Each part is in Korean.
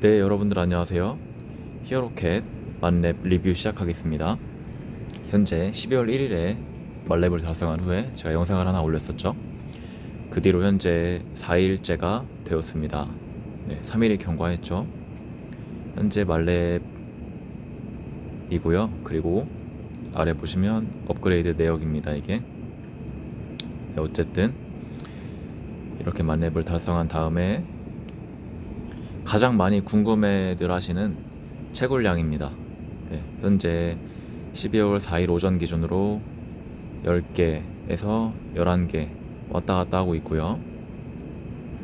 네, 여러분들 안녕하세요. 히어로캣 만렙 리뷰 시작하겠습니다. 현재 12월 1일에 만렙을 달성한 후에 제가 영상을 하나 올렸었죠. 그 뒤로 현재 4일째가 되었습니다. 네, 3일이 경과했죠. 현재 만렙이고요. 그리고 아래 보시면 업그레이드 내역입니다. 이게 네, 어쨌든 이렇게 만렙을 달성한 다음에 가장 많이 궁금해들 하시는 채굴량입니다. 네, 현재 12월 4일 오전 기준으로 10개에서 11개 왔다 갔다 하고 있고요.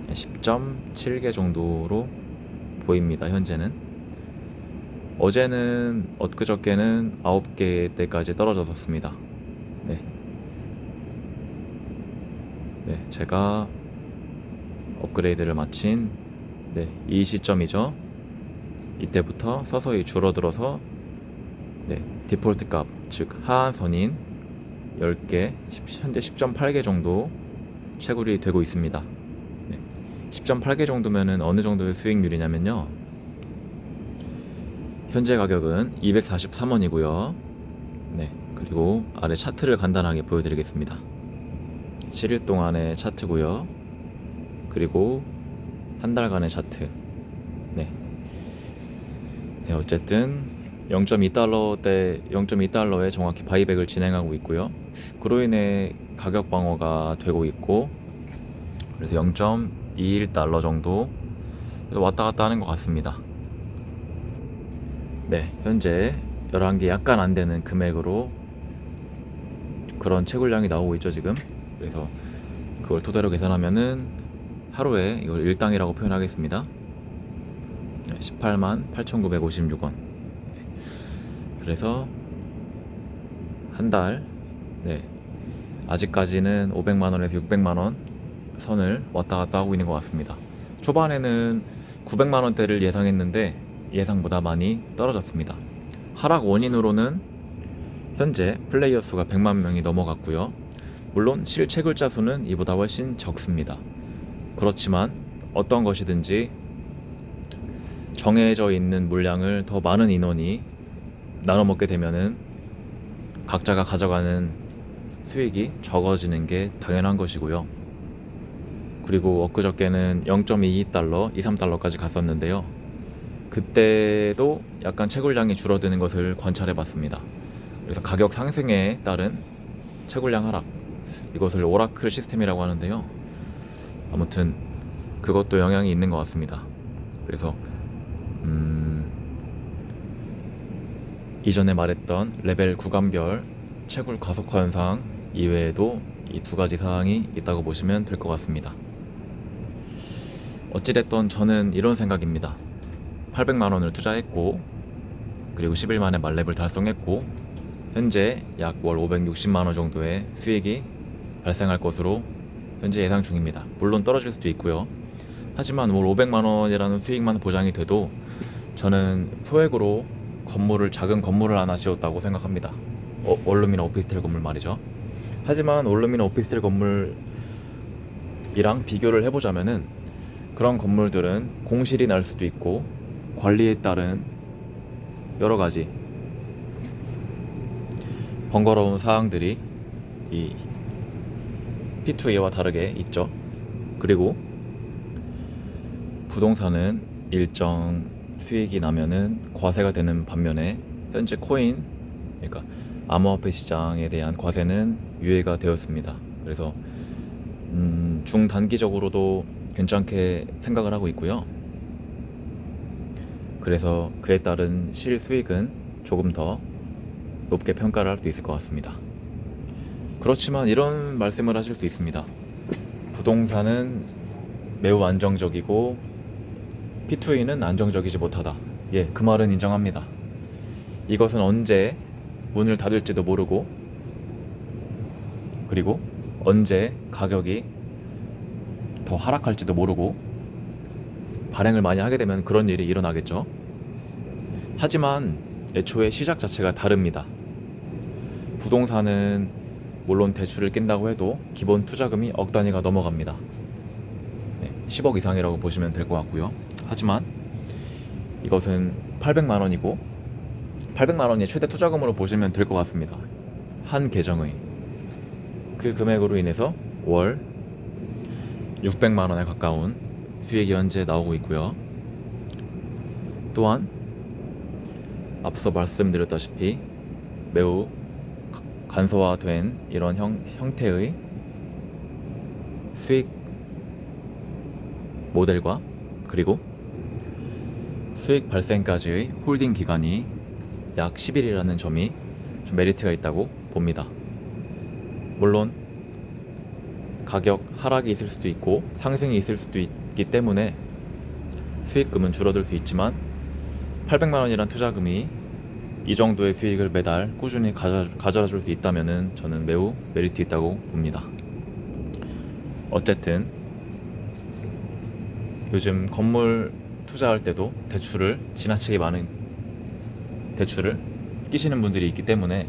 10.7개 정도로 보입니다. 현재는. 어제는 엊그저께는 9개 대까지 떨어졌었습니다. 네. 네, 제가 업그레이드를 마친 네, 이 시점이죠. 이때부터 서서히 줄어들어서 네, 디폴트 값, 즉 하한선인 10개, 10 현재 10.8개 정도 채굴이 되고 있습니다. 네, 10.8개 정도면은 어느 정도의 수익률이냐면요. 현재 가격은 243원이고요. 네, 그리고 아래 차트를 간단하게 보여드리겠습니다. 7일 동안의 차트고요. 그리고 한 달간의 차트. 네. 네, 어쨌든 0.2달러대 0.2달러에 정확히 바이백을 진행하고 있고요. 그로 인해 가격 방어가 되고 있고 그래서 0.21달러 정도 왔다 갔다 하는 것 같습니다. 네, 현재 11개 약간 안 되는 금액으로 그런 채굴량이 나오고 있죠, 지금. 그래서 그걸 토대로 계산하면은 하루에 이걸 일당이라고 표현하겠습니다. 18만 8,956원. 그래서 한 달, 네. 아직까지는 500만 원에서 600만 원 선을 왔다 갔다 하고 있는 것 같습니다. 초반에는 900만 원대를 예상했는데 예상보다 많이 떨어졌습니다. 하락 원인으로는 현재 플레이어 수가 100만 명이 넘어갔고요. 물론 실채굴자 수는 이보다 훨씬 적습니다. 그렇지만 어떤 것이든지 정해져 있는 물량을 더 많은 인원이 나눠 먹게 되면은 각자가 가져가는 수익이 적어지는 게 당연한 것이고요. 그리고 엊그저께는 0.22달러, 23달러까지 갔었는데요. 그때도 약간 채굴량이 줄어드는 것을 관찰해 봤습니다. 그래서 가격 상승에 따른 채굴량 하락 이것을 오라클 시스템이라고 하는데요. 아무튼 그것도 영향이 있는 것 같습니다. 그래서 음, 이전에 말했던 레벨 구간별 채굴 가속화 현상 이외에도 이 두 가지 사항이 있다고 보시면 될 것 같습니다. 어찌됐던 저는 이런 생각입니다. 800만 원을 투자했고 그리고 10일 만에 만렙을 달성했고 현재 약 월 560만 원 정도의 수익이 발생할 것으로 현재 예상 중입니다. 물론 떨어질 수도 있고요. 하지만 월 500만 원이라는 수익만 보장이 돼도 저는 소액으로 건물을 작은 건물을 하나 지었다고 생각합니다. 어, 원룸이나 오피스텔 건물 말이죠. 하지만 원룸이나 오피스텔 건물이랑 비교를 해보자면은 그런 건물들은 공실이 날 수도 있고 관리에 따른 여러 가지 번거로운 사항들이 이 P2A와 다르게 있죠. 그리고 부동산은 일정 수익이 나면은 과세가 되는 반면에 현재 코인 그러니까 암호화폐 시장에 대한 과세는 유예가 되었습니다. 그래서 음, 중단기적으로도 괜찮게 생각을 하고 있고요. 그래서 그에 따른 실수익은 조금 더 높게 평가를 할 수 있을 것 같습니다. 그렇지만 이런 말씀을 하실 수 있습니다. 부동산은 매우 안정적이고 P2E는 안정적이지 못하다. 예, 그 말은 인정합니다. 이것은 언제 문을 닫을지도 모르고 그리고 언제 가격이 더 하락할지도 모르고 발행을 많이 하게 되면 그런 일이 일어나겠죠. 하지만 애초에 시작 자체가 다릅니다. 부동산은 물론 대출을 낀다고 해도 기본 투자금이 억 단위가 넘어갑니다. 네, 10억 이상이라고 보시면 될 것 같고요. 하지만 이것은 800만 원이고 800만 원이 최대 투자금으로 보시면 될 것 같습니다. 한 계정의 그 금액으로 인해서 월 600만 원에 가까운 수익이 현재 나오고 있고요. 또한 앞서 말씀드렸다시피 매우 가- 간소화된 이런 형, 형태의 수익 모델과 그리고 수익 발생까지의 홀딩 기간이 약 10일이라는 점이 좀 메리트가 있다고 봅니다. 물론 가격 하락이 있을 수도 있고 상승이 있을 수도 있기 때문에 수익금은 줄어들 수 있지만 800만 원이란 투자금이 이 정도의 수익을 매달 꾸준히 가져, 가져다 줄수 있다면 저는 매우 메리트 있다고 봅니다. 어쨌든 요즘 건물 투자할 때도 대출을 지나치게 많은 대출을 끼시는 분들이 있기 때문에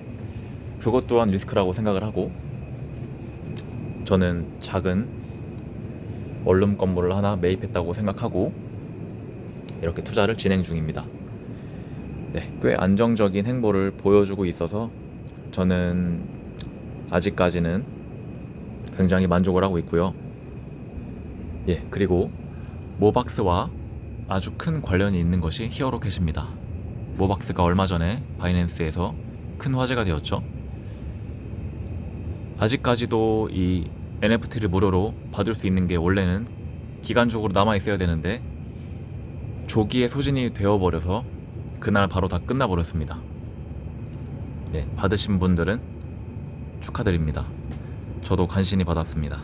그것 또한 리스크라고 생각을 하고 저는 작은 원룸 건물을 하나 매입했다고 생각하고 이렇게 투자를 진행 중입니다. 네, 꽤 안정적인 행보를 보여주고 있어서 저는 아직까지는 굉장히 만족을 하고 있고요. 예, 그리고 모박스와 아주 큰 관련이 있는 것이 히어로 캐시입니다. 모박스가 얼마 전에 바이낸스에서 큰 화제가 되었죠. 아직까지도 이 NFT를 무료로 받을 수 있는 게 원래는 기간적으로 남아 있어야 되는데 조기에 소진이 되어버려서 그날 바로 다 끝나버렸습니다. 네, 받으신 분들은 축하드립니다. 저도 간신히 받았습니다.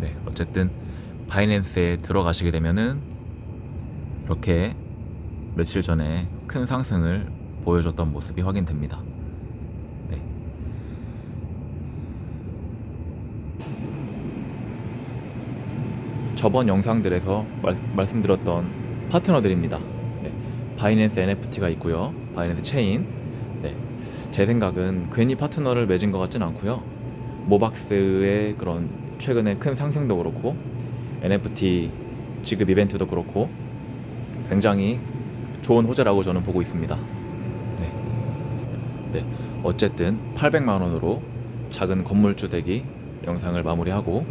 네, 어쨌든 바이낸스에 들어가시게 되면은 이렇게 며칠 전에 큰 상승을 보여줬던 모습이 확인됩니다. 네. 저번 영상들에서 말, 말씀드렸던 파트너들입니다. 네. 바이낸스 NFT가 있고요. 바이낸스 체인. 네. 제 생각은 괜히 파트너를 맺은 것 같진 않고요. 모박스의 그런 최근에 큰 상승도 그렇고 NFT 지급 이벤트도 그렇고 굉장히 좋은 호재라고 저는 보고 있습니다. 네. 네. 어쨌든 800만 원으로 작은 건물주 대기 영상을 마무리하고